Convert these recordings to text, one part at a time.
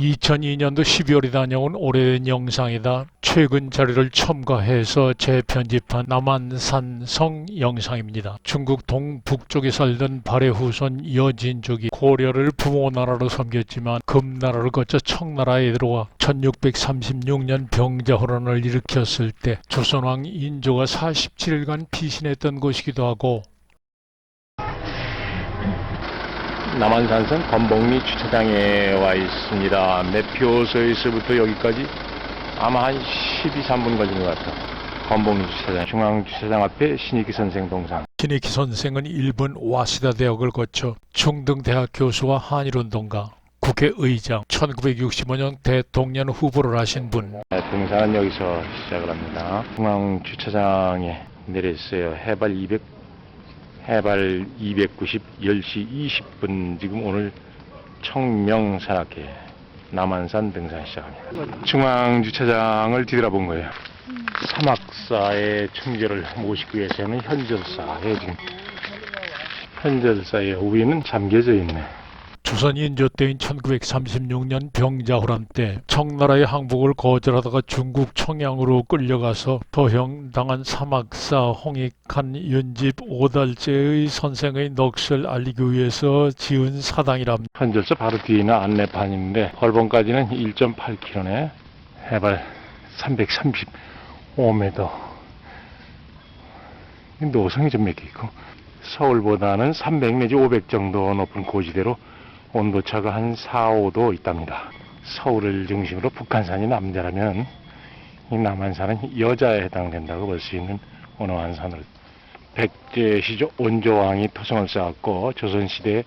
2002년도 12월에 다녀온 오래된 영상이다. 최근 자료를 첨가해서 재편집한 남한산성 영상입니다. 중국 동북쪽에 살던 발해 후손 여진족이 고려를 부모 나라로 섬겼지만 금나라를 거쳐 청나라에 들어와 1636년 병자호란을 일으켰을 때 조선왕 인조가 47일간 피신했던 곳이기도 하고 남한산성 건봉리 주차장에 와 있습니다. 매표소에서부터 여기까지 아마 한 12, 3분 걸린 것 같아요. 건봉리 주차장, 중앙 주차장 앞에 신익희 선생 동상. 신익희 선생은 일본 와시다 대학을 거쳐 중등대학 교수와 한일운동가, 국회의장, 1965년 대통령 후보를 하신 분. 등산은 여기서 시작을 합니다. 중앙 주차장에 내렸어요. 해발 200, 해발 290, 10시 20분 지금 오늘 청명산악회 남한산 등산 시작합니다. 중앙 주차장을 뒤돌아본 거예요. 사막사의 청결을 모시기 위해서는 현절사에 지금 현절사의 위에는 잠겨져 있네. 조선 인조 때인 1936년 병자호란 때 청나라의 항복을 거절하다가 중국 청양으로 끌려가서 도형당한 사막사 홍익한 연집 오달제의 선생의 넋을 알리기 위해서 지은 사당이랍니다. 현절사 바로 뒤에 있는 안내판인데 벌봉까지는 1.8km네 해발 335m 노성이 좀 몇 개 있고 서울보다는 300 내지 500 정도 높은 고지대로 온도차가 한 4, 5도 있답니다 서울을 중심으로 북한산이 남자라면 이 남한산은 여자에 해당된다고 볼 수 있는 온화한 산을 백제 시조 온조왕이 토성을 쌓았고 조선시대에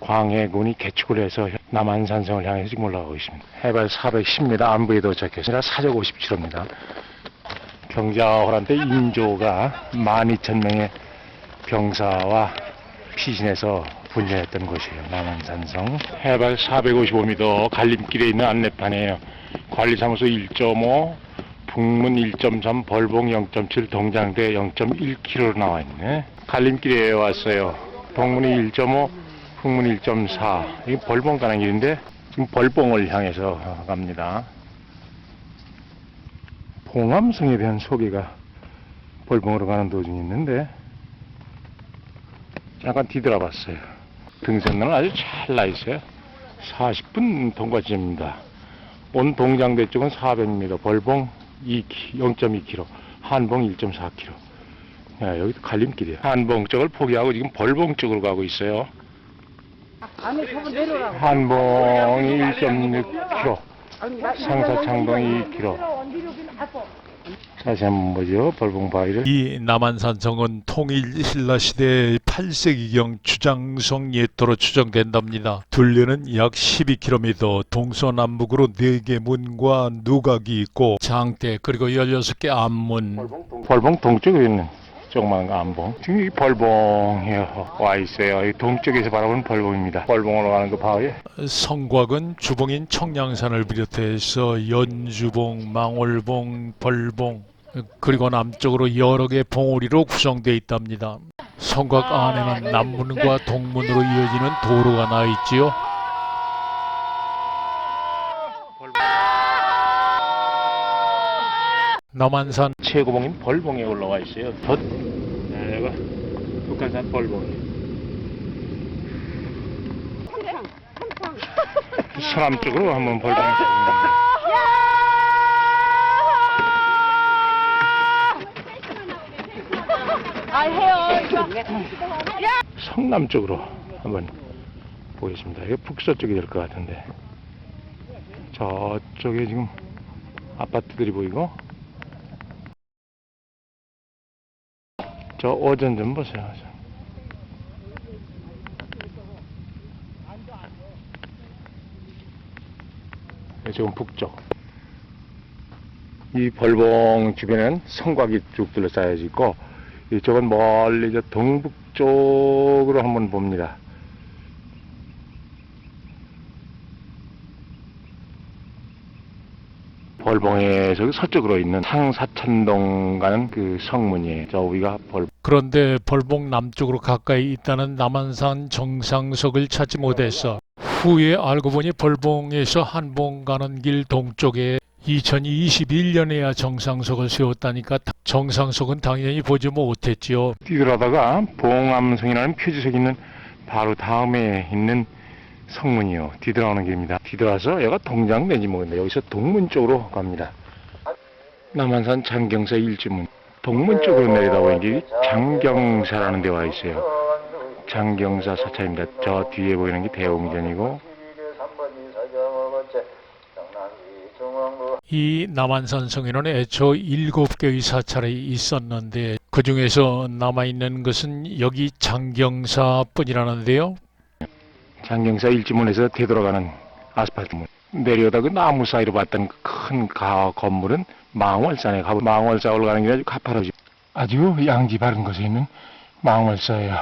광해군이 개축을 해서 남한산성을 향해서 지금 올라가고 있습니다. 해발 410m 안부에 도착했으나 사적 57호입니다. 경자호란 때 인조가 12,000명의 병사와 피신해서 분열했던 곳이에요. 남한산성. 해발 455m 갈림길에 있는 안내판이에요. 관리사무소 1.5, 북문 1.3, 벌봉 0.7, 동장대 0.1km로 나와 있네. 갈림길에 왔어요. 동문이 1.5, 북문 1.4. 이게 벌봉 가는 길인데 지금 벌봉을 향해서 갑니다. 봉암성에 대한 소개가 벌봉으로 가는 도중에 있는데 잠깐 뒤돌아봤어요. 등산로는 아주 잘 나 있어요. 40분 통과지입니다. 온 동장대 쪽은 400m, 벌봉 2, 0.2km, 한봉 1.4km. 야, 여기도 갈림길이에요. 한봉 쪽을 포기하고 지금 벌봉 쪽으로 가고 있어요. 한봉이 1.6km, 상사창동이 2km. 다시 한번 보죠. 벌봉 바위를. 이 남한산성은 통일 신라 시대 8세기경 주장성 예토로 추정된답니다. 둘레는 약 12km, 동서남북으로 4개 문과 누각이 있고 장대 그리고 16개 앞문 벌봉 동쪽에 있는 조그마한 안봉. 지금 이 벌봉에 와 있어요. 이 동쪽에서 바라보는 벌봉입니다. 벌봉으로 가는 그 바위에 성곽은 주봉인 청량산을 비롯해서 연주봉, 망월봉, 벌봉 그리고 남쪽으로 여러 개 봉우리로 구성되어 있답니다. 성곽 안에는 남문과 동문으로 이어지는 도로가 나 있지요. 남한산 최고봉인 벌봉에 올라와 있어요. 저 내가 북한산 벌봉이. 서남 쪽으로 한번 잡습니다. 아 해요. 이거. 성남 쪽으로 한번 보겠습니다. 이게 북서쪽이 될 것 같은데 저쪽에 지금 아파트들이 보이고 저 오전 좀 보세요. 네, 지금 북쪽. 이 벌봉 주변엔 성곽이 쭉 둘러싸여 있고 이쪽은 멀리 저 동북쪽으로 한번 봅니다. 저기 서쪽으로 있는 상사천동 가는 그 성문이에요. 저 위가 벌 그런데 벌봉 남쪽으로 가까이 있다는 남한산 정상석을 찾지 못했어. 후에 알고 보니 벌봉에서 한봉 가는 길 동쪽에 2021년에야 정상석을 세웠다니까 정상석은 당연히 보지 못했지요. 뛰돌아다가 봉암성이라는 표지석이 있는 바로 다음에 있는 성문이요. 뒤돌아오는 길입니다. 뒤돌아서 여기가 동장 내지 뭐인데 여기서 동문 쪽으로 갑니다. 남한산 장경사 일지문. 동문 쪽으로 내려다보는 길이 장경사라는 데와 있어요. 장경사 사찰입니다. 저 뒤에 보이는 게 대웅전이고 이 남한산 성에는 애초 일곱 개의 사찰이 있었는데 그 중에서 남아있는 것은 여기 장경사뿐이라는데요. 장경사 일지문에서 되돌아가는 아스팔트문. 내려다 그 나무 사이로 봤던 큰 가, 건물은 망월산에 가보 망월사 올라가는 길이 아주 가파르지. 아주 양지 바른 곳에 있는 망월사예요.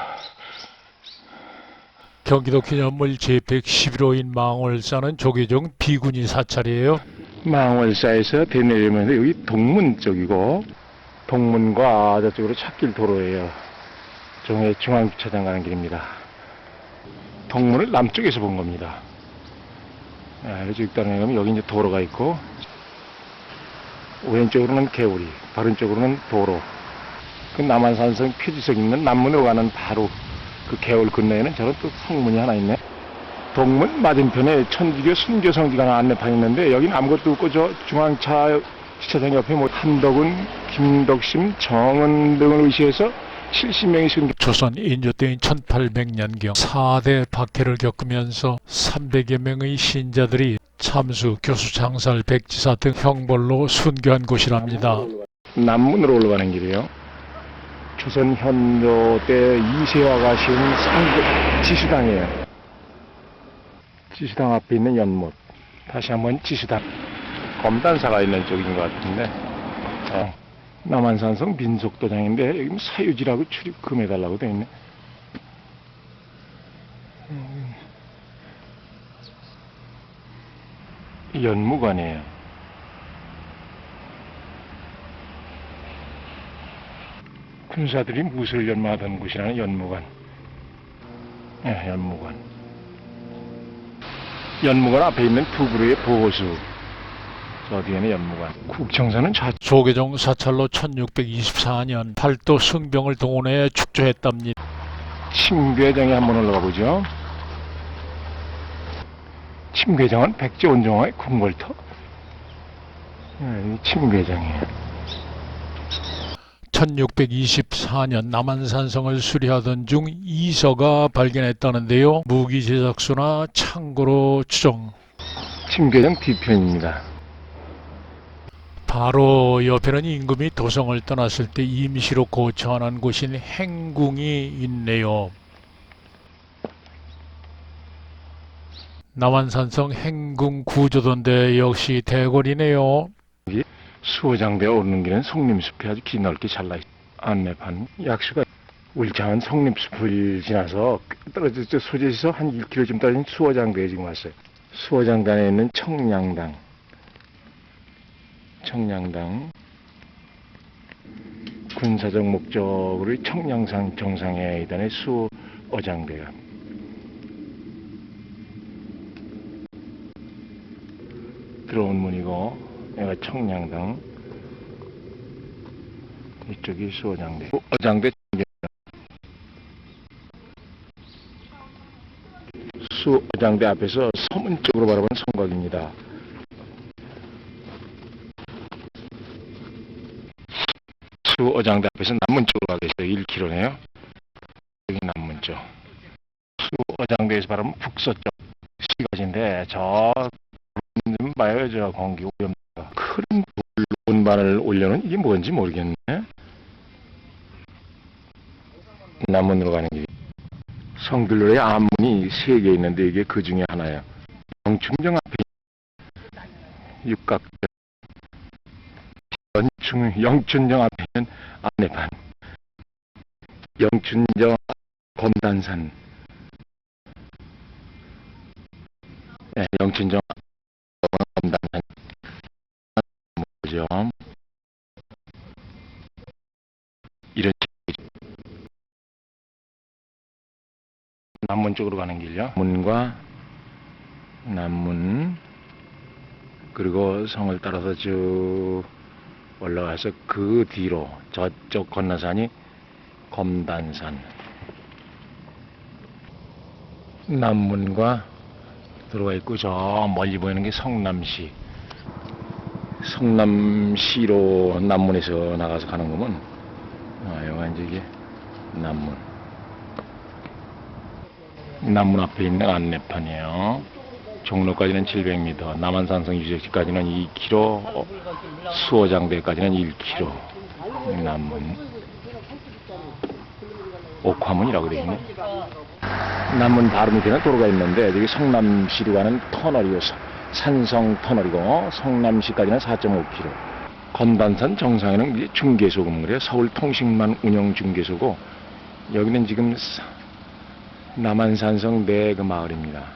경기도 기념물 제111호인 망월사는 조계종 비군이 사찰이에요. 망월사에서 대내려면서 여기 동문 쪽이고 동문과 저쪽으로 찾길 도로예요. 종해 중앙주차장 가는 길입니다. 동문을 남쪽에서 본 겁니다. 아, 이쪽 따라 가면 여기 이제 도로가 있고 왼쪽으로는 개울이, 바른쪽으로는 도로. 그 남한산성 표지석 있는 남문으로 가는 바로 그 개울 근처에는 저런 또 성문이 하나 있네. 동문 맞은편에 천주교 순교성지가 안내판 있는데 여기는 아무것도 없고 저 중앙차 주차장 옆에 뭐 한덕은, 김덕심, 정은 등을 의시해서 70명이 지금 조선 인조 때인 1800년경 4대 박해를 겪으면서 300여 명의 신자들이 참수, 교수, 장살, 백지사 등 형벌로 순교한 곳이랍니다. 남문으로 올라가는 길이에요. 조선 현조 때 이세화가 씌운 상급 지수당이에요. 지수당 앞에 있는 연못. 다시 한번 지수당. 검단사가 있는 쪽인 것 같은데. 어, 남한산성 민속도장인데 여기 뭐 사유지라고 출입 금해달라고 돼 있네. 음. 연무관이에요. 군사들이 무술 연마하던 곳이라는 연무관. 예, 연무관. 연무관 앞에 있는 두 그루의 보호수. 저 뒤에는 연무관. 국정사는 좌 조계종 사찰로 1624년 팔도 승병을 동원해 축조했답니다. 침괴장에 한번 올라가 보죠. 침괴장은 백제 온종의 궁궐터. 예, 이 침괴장이에요. 1624년 남한산성을 수리하던 중 이서가 발견했다는데요. 무기 제작소나 창고로 추정. 침괴장 뒤편입니다. 바로 옆에는 임금이 도성을 떠났을 때 임시로 거처하는 곳인 행궁이 있네요. 남한산성 행궁 구조던데 역시 대궐이네요. 수호장대 오르는 길은 송림숲이 아주 기넓게 잘라 있 안내판 약수가 울창한 송림숲을 지나서 떨어져 소재에서 한 1km쯤 떨어진 수호장대에 지금 왔어요. 수호장대 안에 있는 청량당 청량당 군사적 목적으로 청량산 정상에 있다는 수호장대가 들어온 문이고 여기가 청량당 이쪽이 수어장대 어장대 수어장대 앞에서 서문 쪽으로 바라보는 성곽입니다. 수 어장대 앞에서 남문 쪽으로 가겠어요. 1km네요. 여기 남문 쪽. 수 어장대에서 바라보면 북서쪽 시가지인데 저 좀 봐요. 저 공기 오염 큰 운반을 올려놓은 이게 뭔지 모르겠네. 남문으로 가는 길이. 성들로의 암문이 세 개 있는데 이게 그 중에 하나예요. 영춘정 앞에 육각 영 춘, 영춘정 앞에 있는 안내판 영춘정 검단산 네, 영춘정 검단산 뭐죠? 이런. 남문 쪽으로 가는 길요. 문과 남문 그리고 성을 따라서 쭉 올라가서 그 뒤로 저쪽 건너산이 검단산. 남문과 들어가 있고 저 멀리 보이는 게 성남시. 성남시로 남문에서 나가서 가는 거면 아, 여기가 이제 이게 남문. 남문 앞에 있는 안내판이에요 종로까지는 700m 남한산성 유적지까지는 2km 수어장대까지는 1km 남문 옥화문이라고 되어 있네. 남문 바로 밑에는 도로가 있는데 여기 성남시로 가는 터널이요. 산성 터널이고 성남시까지는 4.5km 건단산 정상에는 이제 중개소 건물이에요. 서울 통신만 운영 중개소고 여기는 지금 사- 남한산성 내 그 마을입니다